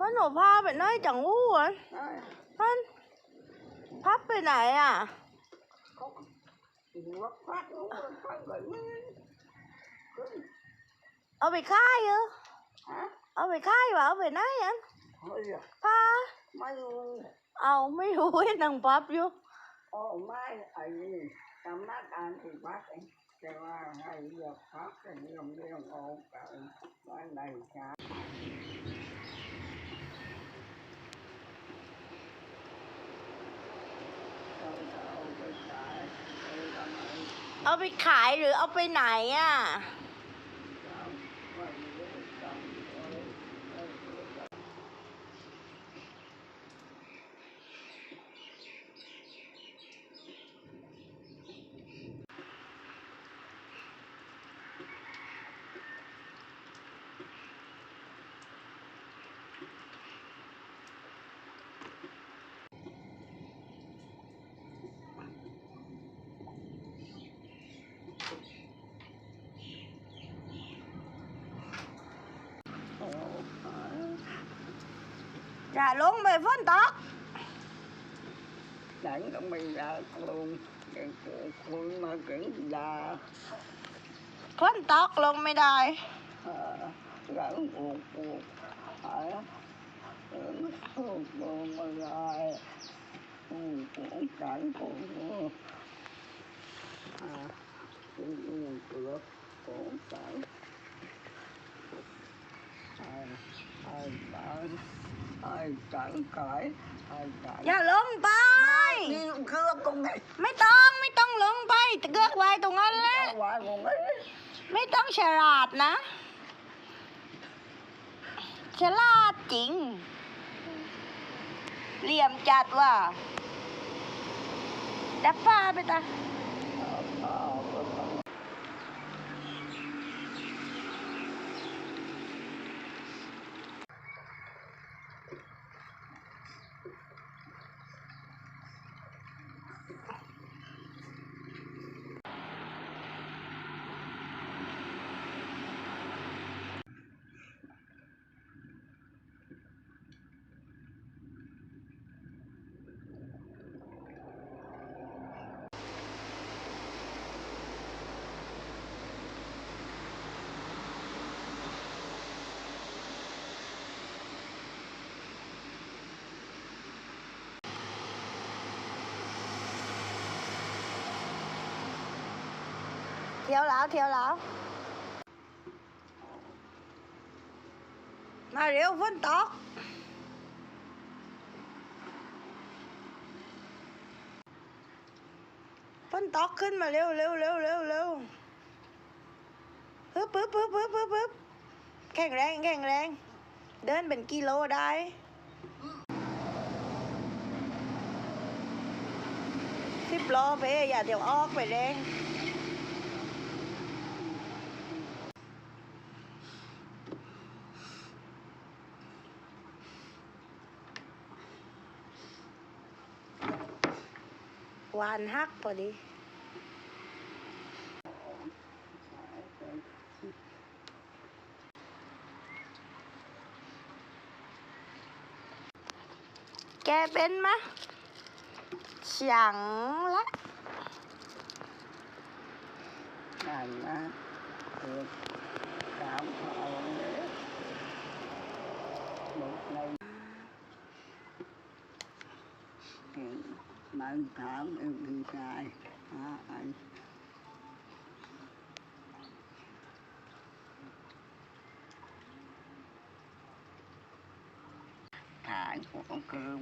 มันหนูพาไปไหนจังหู้อะเอ้ยมันพับไปไหนอะเขาถึงว่าพักรู้ว่าพักแบบนี้ขึ้นเอาไปค่ายเหรอฮะเอาไปค่ายวะเอาไปไหนอะเฮ้ยพาไม่รู้เอาไม่รู้ให้นางพับอยู่โอ้ไม่ไอ้นี่สำนักงานที่พักเองแต่ว่าให้เลือกพักแต่เรื่องเรื่องออกกันวันไหนจ้า เอาไปขายหรือเอาไปไหนอะ เราไม่รู้จำไว้ไม่รู้จำ อย่าลงไปฝนตก đánh cũng bị ra luôn cái cụ khuôn mà kiểu già ฝนตกลงไม่ได้ gắn buộc buộc phải buộc buộc mà rồi cũng cảnh cũng à cũng cửa cũng cảnh ai ai bạn ai cảnh cãi ai อย่า cảnh ลงไป đi cưa con này ไม่ต้องไม่ต้องลงไปตะเกือกไว้ตรงนั้นแหละ ngoài con ấy ไม่ต้องฉลาดนะฉลาดจริงเหลี่ยมจัดว่ะดับฟ้าไปตา ที่ยวแล้วเที่ยวแล้ว มาเร็วฝนตกฝนตกขึ้นมาเร็วเร็วเร็วเร็วเร็วฮึ๊บฮึ๊บฮึ๊บฮึ๊บฮึบฮึบแข็งแรงแข็งแรง เดินเป็นกิโลได้สิบโลไปอย่าเดี๋ยวออกไปแรง หวานฮักพอดี แกเป็นมะฉังละอ่านนะเออถามเอาเลยใน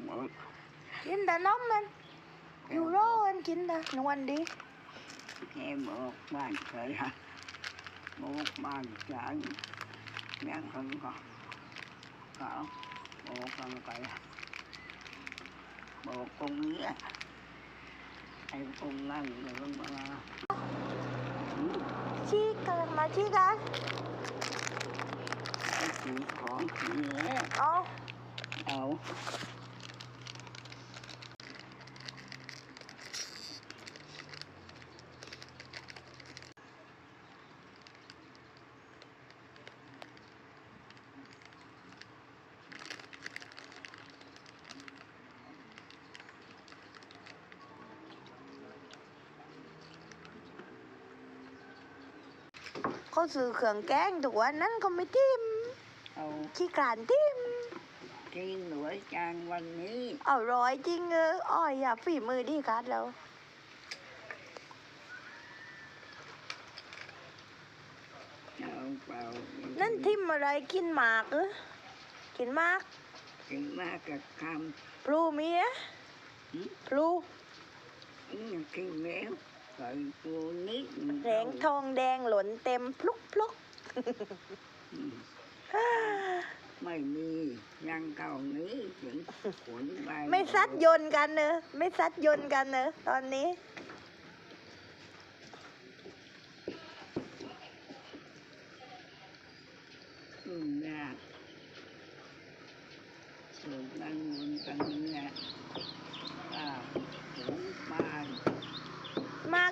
một กินแต่นมมันยูโรมันกินแต่นวลดี nghe một bàn trời hả một bàn trời nhãn không có có một con cây một con nghĩa em con lăn rồi mà ชีกกำลังมาชีกัน cái chị con nghĩa เอา đâu เขาซื้อเครื่องแกงทุกวันนั้นก็ไม่ทิมเอาขี้กลานทิมกินหน่วยจางวันนี้เอาร้อยจริงเอออ้อยอย่าฝีมือดีคัดแล้ว เอาเปล่านั่นทิมอะไรกินหมากเออกินหมากกินมากกับคพลูมีอะำหืมพลู อืมกินแล้ว ใส่ปูนิดมันแดงทองแดงหล่นเต็มพลุกพลุกอืมไม่มียังเก่านี้ถึงขนไปไม่ซัดโยนกันเนอะไม่ซัดโยนกันเนอะตอนนี้อืมนะสูตรนั้นมุนกันเนี่ยอ่าถึงบ้าน